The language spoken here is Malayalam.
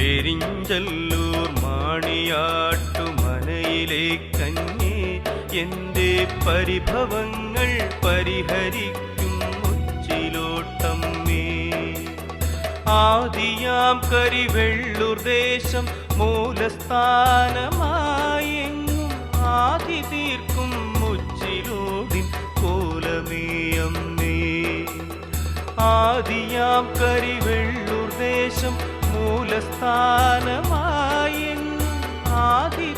പെരിഞ്ചല്ലൂർ മാണിയാട്ടുമനയിലെ കഞ്ഞി എന്റെ പരിഭവങ്ങൾ പരിഹരിക്കും ഉച്ചിലോട്ടമ്മേ ആദിയാം കരിവെള്ളൂർ ദേശം മൂലസ്ഥാനമായെങ്ങും ആദി തീർക്കും മുച്ചിലോടിൻ കോലമേയമ്മേ ആദിയാം കരിവെള്ളൂർ ദേശം മൂലസ്ഥാനമായെങ്ങും ആദി